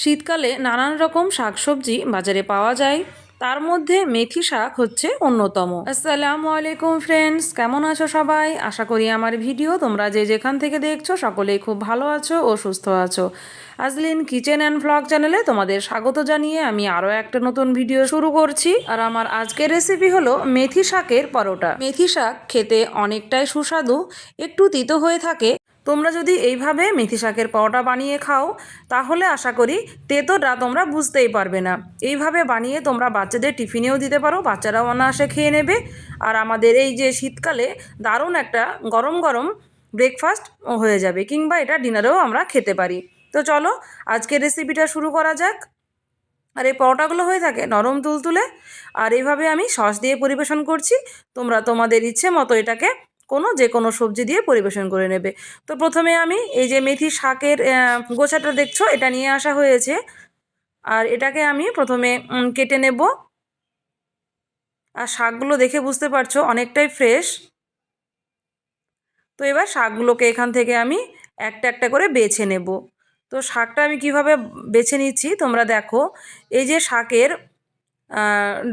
শীতকালে নানান রকম শাকসবজি বাজারে পাওয়া যায়। তার মধ্যে মেথি শাক হচ্ছে অন্যতম। আসসালামু আলাইকুম ফ্রেন্ডস কেমন আছো সবাই? আশা করি আমার ভিডিও তোমরা যে যেখান থেকে দেখছ সকলেই খুব ভালো আছো ও সুস্থ আছো। আজলিন কিচেন অ্যান্ড ভ্লগ চ্যানেলে তোমাদের স্বাগত জানিয়ে আমি আরও একটা নতুন ভিডিও শুরু করছি। আর আমার আজকের রেসিপি হলো মেথি শাকের পরোটা। মেথি শাক খেতে অনেকটাই সুস্বাদু, একটু তিতো হয়ে থাকে তোমরা যদি এইভাবে মেথি শাকের পরোটা বানিয়ে খাও, তাহলে আশা করি তেতোটা তোমরা বুঝতেই পারবে না। এইভাবে বানিয়ে তোমরা বাচ্চাদের টিফিনেও দিতে পারো, বাচ্চারাও অনায়াসে খেয়ে নেবে। আর আমাদের এই যে শীতকালে দারুণ একটা গরম গরম ব্রেকফাস্ট হয়ে যাবে, কিংবা এটা ডিনারেও আমরা খেতে পারি। তো চলো, আজকের রেসিপিটা শুরু করা যাক। আর এই পরোটাগুলো হয়ে থাকে নরম তুলতুলে, আর এইভাবে আমি সস দিয়ে পরিবেশন করছি। তোমরা তোমাদের ইচ্ছে মতো এটাকে কোনো যে কোনো সবজি দিয়ে পরিবেশন করে নেবে। তো প্রথমে আমি এই যে মেথি শাকের গোছাটা দেখছ? এটা নিয়ে আসা হয়েছে। আর এটাকে আমি প্রথমে কেটে নেব। আর শাকগুলো দেখে বুঝতে পারছ, অনেকটাই ফ্রেশ। তো এবার শাকগুলোকে এখান থেকে আমি একটা একটা করে বেছে নেব। তো শাকটা আমি কীভাবে বেছে নিচ্ছি তোমরা দেখো। এই যে শাকের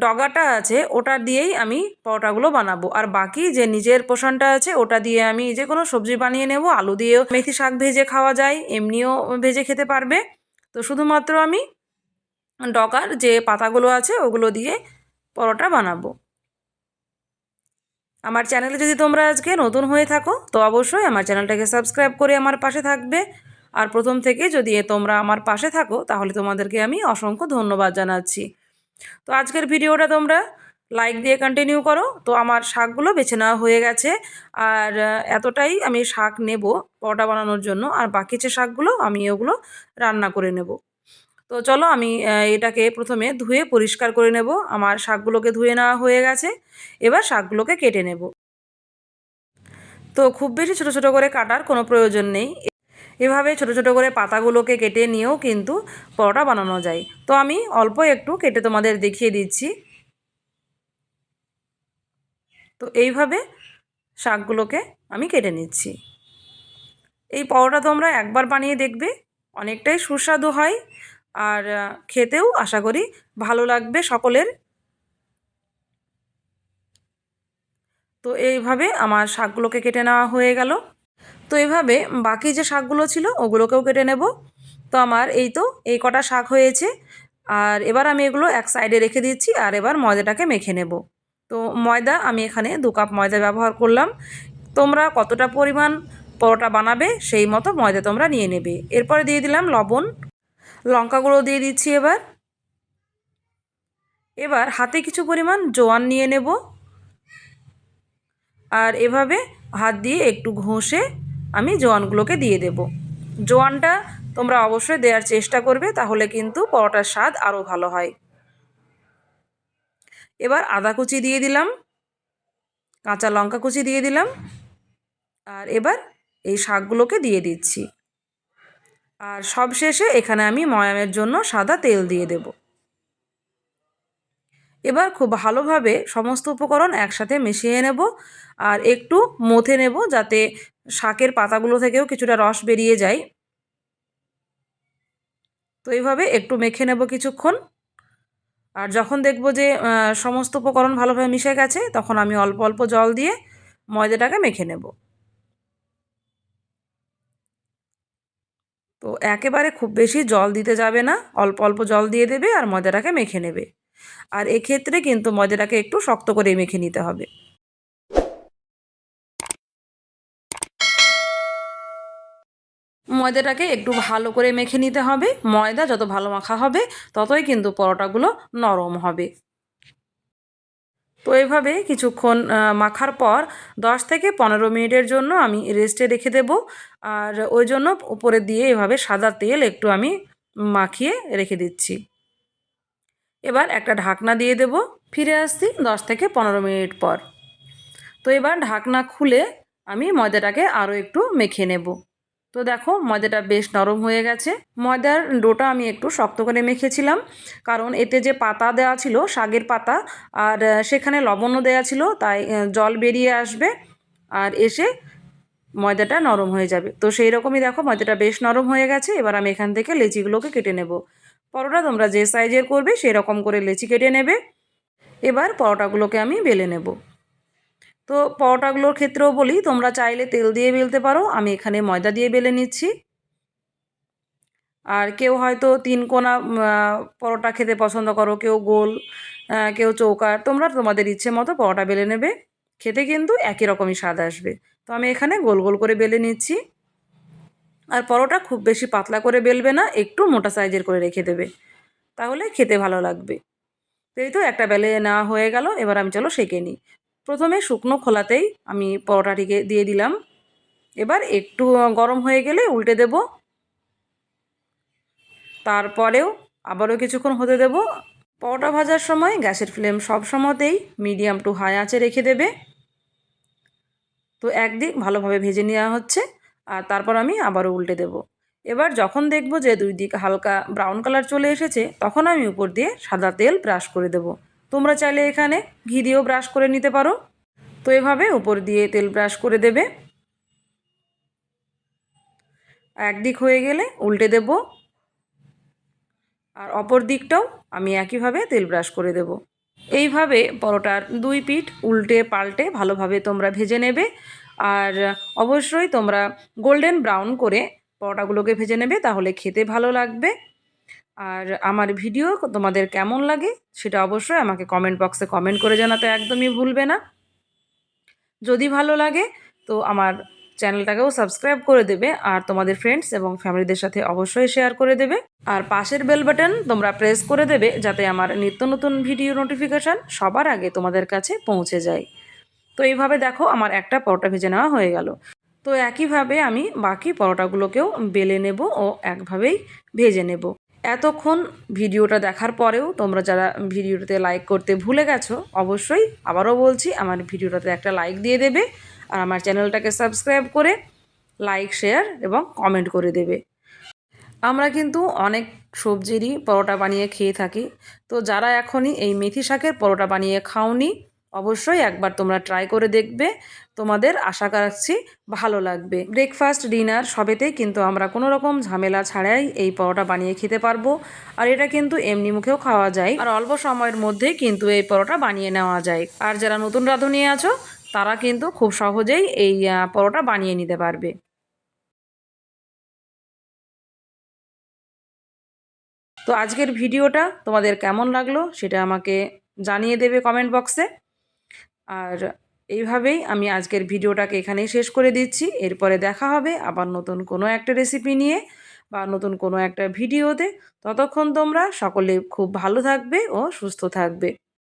ডগাটা আছে, ওটা দিয়েই আমি পরোটাগুলো বানাবো। আর বাকি যে নিজের পোষণটা আছে, ওটা দিয়ে আমি যে কোনো সবজি বানিয়ে নেব। আলু দিয়েও মেথি শাক ভেজে খাওয়া যায়, এমনিও ভেজে খেতে পারবে। তো শুধুমাত্র আমি ডগার যে পাতাগুলো আছে, ওগুলো দিয়ে পরোটা বানাবো। আমার চ্যানেলে যদি তোমরা আজকে নতুন হয়ে থাকো, তো অবশ্যই আমার চ্যানেলটাকে সাবস্ক্রাইব করে আমার পাশে থাকবে। আর প্রথম থেকে যদি তোমরা আমার পাশে থাকো, তাহলে তোমাদেরকে আমি অসংখ্য ধন্যবাদ জানাচ্ছি। তো আজকের ভিডিওটা তোমরা লাইক দিয়ে কন্টিনিউ করো। তো আমার শাকগুলো বেছে নেওয়া হয়ে গেছে। আর এতটাই আমি শাক নেব পরোটা বানানোর জন্য। আর বাকি যে শাকগুলো, আমি ওগুলো রান্না করে নেব। তো চলো আমি এটাকে প্রথমে ধুয়ে পরিষ্কার করে নেব। আমার শাকগুলোকে ধুয়ে নেওয়া হয়ে গেছে। এবার শাকগুলোকে কেটে নেব। তো খুব বেশি ছোটো ছোটো করে কাটার কোনো প্রয়োজন নেই। এভাবে ছোট ছোট করে পাতাগুলোকে কেটে নিয়েও কিন্তু পরোটা বানানো যায়। তো আমি অল্প একটু কেটে তোমাদের দেখিয়ে দিচ্ছি। তো এইভাবে শাকগুলোকে আমি কেটে নিচ্ছি। এই পরোটা তোমরা একবার বানিয়ে দেখবে, অনেকটাই সুস্বাদু হয় আর খেতেও আশা করি ভালো লাগবে সকলের। তো এইভাবে আমার শাকগুলোকে কেটে নেওয়া হয়ে গেল। তো এভাবে বাকি যে শাকগুলো ছিল ওগুলোকেও কেটে নেব। তো আমার এই তো এই কটা শাক হয়েছে। আর এবার আমি এগুলো এক সাইডে রেখে দিচ্ছি আর এবার ময়দাটাকে মেখে নেব। তো ময়দা আমি এখানে দু কাপ ময়দা ব্যবহার করলাম। তোমরা কতটা পরিমাণ পরোটা বানাবে সেই মতো ময়দা তোমরা নিয়ে নেবে। এরপরে দিয়ে দিলাম লবণ। লঙ্কাগুলো দিয়ে দিচ্ছি এবার। এবার হাতে কিছু পরিমাণ জোয়ান নিয়ে নেব। আর এভাবে হাত দিয়ে একটু ঘষে আমি জোয়ানগুলোকে দিয়ে দেব। জোয়ানটা তোমরা অবশ্যই দেওয়ার চেষ্টা করবে, তাহলে কিন্তু পরোটার স্বাদ আরও ভালো হয়। এবার আদা কুচি দিয়ে দিলাম, কাঁচা লঙ্কা কুচি দিয়ে দিলাম, আর এবার এই শাকগুলোকে দিয়ে দিচ্ছি। আর সব শেষে এখানে আমি ময়ামের জন্য সাদা তেল দিয়ে দেব। এবার খুব ভালোভাবে সমস্ত উপকরণ একসাথে মিশিয়ে নেব, আর একটু মথে নেব, যাতে শাকের পাতাগুলো থেকেও কিছুটা রস বেরিয়ে যায়। তো এইভাবে একটু মেখে নেব কিছুক্ষণ। আর যখন দেখব যে সমস্ত উপকরণ ভালোভাবে মিশে গেছে, তখন আমি অল্প অল্প জল দিয়ে ময়দাটাকে মেখে নেব। তো একেবারে খুব বেশি জল দিতে যাবে না, অল্প অল্প জল দিয়ে দেবে আর ময়দাটাকে মেখে নেবে। আর এক্ষেত্রে কিন্তু ময়দাটাকে একটু শক্ত করে মেখে নিতে হবে। ময়দাটাকে একটু ভালো করে মেখে নিতে হবে। ময়দা যত ভালো মাখা হবে, ততই কিন্তু পরোটাগুলো নরম হবে। তো এইভাবে কিছুক্ষণ মাখার পর দশ থেকে পনেরো মিনিটের জন্য আমি রেস্টে রেখে দেব। আর ওই জন্য উপরে দিয়ে এভাবে সাদা তেল একটু আমি মাখিয়ে রেখে দিচ্ছি। এবার একটা ঢাকনা দিয়ে দেব। ফিরে আসছি দশ থেকে পনেরো মিনিট পর। তো এবার ঢাকনা খুলে আমি ময়দাটাকে আরও একটু মেখে নেব। তো দেখো, ময়দাটা বেশ নরম হয়ে গেছে। ময়দার ডোটা আমি একটু শক্ত করে মেখেছিলাম, কারণ এতে যে পাতা দেওয়া ছিল, শাগের পাতা, আর সেখানে লবণও দেওয়া ছিল, তাই জল বেরিয়ে আসবে আর এসে ময়দাটা নরম হয়ে যাবে। তো সেই রকমই দেখো, ময়দাটা বেশ নরম হয়ে গেছে, এবার আমি এখান থেকে লেচিগুলোকে কেটে নেব। পরোটা তোমরা যে সাইজের করবে সেই রকম করে লেচি কেটে নেবে। এবার পরোটাগুলোকে আমি বেলে নেব। তো পরোটাগুলোর ক্ষেত্রেও বলি, তোমরা চাইলে তেল দিয়ে বেলতে পারো। আমি এখানে ময়দা দিয়ে বেলে নিচ্ছি। আর কেউ হয়তো তিন কোনা পরোটা খেতে পছন্দ করো, কেউ গোল কেউ চৌকার, তোমরা তোমাদের ইচ্ছে মতো পরোটা বেলে নেবে। খেতে কিন্তু একই রকমই স্বাদ আসবে। তো আমি এখানে গোল গোল করে বেলে নিচ্ছি। আর পরোটা খুব বেশি পাতলা করে বেলবে না, একটু মোটা সাইজের করে রেখে দেবে। তাহলে খেতে ভালো লাগবে। তো এই তো একটা বেলে নেওয়া হয়ে গেল, এবার আমি চলো সেঁকে নিই। প্রথমে শুকনো খোলাতেই আমি পরোটাটিকে দিয়ে দিলাম। এবার একটু গরম হয়ে গেলে উল্টে দেব। তারপরেও আবারও কিছুক্ষণ হতে দেব। পরোটা ভাজার সময় গ্যাসের ফ্লেম সব সময়তেই মিডিয়াম টু হাই আঁচে রেখে দেবে। তো একদিক ভালোভাবে ভেজে নেওয়া হচ্ছে আর তারপর আমি আবারও উল্টে দেব। এবার যখন দেখব যে দুই দিক হালকা ব্রাউন কালার চলে এসেছে, তখন আমি উপর দিয়ে সাদা তেল ব্রাশ করে দেব। তোমরা চাইলে এখানে ঘি দিয়েও ব্রাশ করে নিতে পারো। তো এভাবে উপর দিয়ে তেল ব্রাশ করে দেবে। একদিক হয়ে গেলে উল্টে দেব। আর অপর দিকটাও আমি একইভাবে তেল ব্রাশ করে দেব। এইভাবে পরোটার দুই পিঠ উল্টে পাল্টে ভালোভাবে তোমরা ভেজে নেবে। আর অবশ্যই তোমরা গোল্ডেন ব্রাউন করে পরোটাগুলোকে ভেজে নেবে, তাহলে খেতে ভালো লাগবে। আর আমার ভিডিও তোমাদের কেমন লাগে সেটা অবশ্যই আমাকে কমেন্ট বক্সে কমেন্ট করে জানাতে একদমই ভুলবে না। যদি ভালো লাগে, তো আমার চ্যানেলটাকেও সাবস্ক্রাইব করে দেবে আর তোমাদের ফ্রেন্ডস এবং ফ্যামিলিদের সাথে অবশ্যই শেয়ার করে দেবে। আর পাশের বেল বাটন তোমরা প্রেস করে দেবে যাতে আমার নিত্য নতুন ভিডিও নোটিফিকেশান সবার আগে তোমাদের কাছে পৌঁছে যায়। তো এইভাবে দেখো আমার একটা পরোটা ভেজে নেওয়া হয়ে গেল। তো একইভাবে আমি বাকি পরোটাগুলোকেও বেলে নেব ও একভাবেই ভেজে নেব। এতক্ষণ ভিডিওটা দেখার পরেও তোমরা যারা ভিডিওটাতে লাইক করতে ভুলে গেছো, অবশ্যই আবারও বলছি, আমার ভিডিওটাতে একটা লাইক দিয়ে দেবে আর আমার চ্যানেলটাকে সাবস্ক্রাইব করে লাইক শেয়ার এবং কমেন্ট করে দেবে। আমরা কিন্তু অনেক সবজিরই পরোটা বানিয়ে খেয়ে থাকি। তো যারা এখনই এই মেথি শাকের পরোটা বানিয়ে খাওনি অবশ্যই একবার তোমরা ট্রাই করে দেখবে। তোমাদের আশা রাখছি ভালো লাগবে। ব্রেকফাস্ট ডিনার সবেতেই কিন্তু আমরা কোনো রকম ঝামেলা ছাড়াই এই পরোটা বানিয়ে খেতে পারব। আর এটা কিন্তু এমনি মুখেও খাওয়া যায়। আর অল্প সময়ের মধ্যেই কিন্তু এই পরোটা বানিয়ে নেওয়া যায়। আর যারা নতুন রাঁধুনি আছো, তারা কিন্তু খুব সহজেই এই পরোটা বানিয়ে নিতে পারবে। তো আজকের ভিডিওটা তোমাদের কেমন লাগল সেটা আমাকে জানিয়ে দেবে কমেন্ট বক্সে আর এইভাবেই আমি আজকের ভিডিওটাকে এখানেই শেষ করে দিচ্ছি। এরপরে দেখা হবে আবার নতুন কোনো একটা রেসিপি নিয়ে বা নতুন কোনো একটা ভিডিওতে। ততক্ষণ তোমরা সকলে খুব ভালো থাকবে ও সুস্থ থাকবে।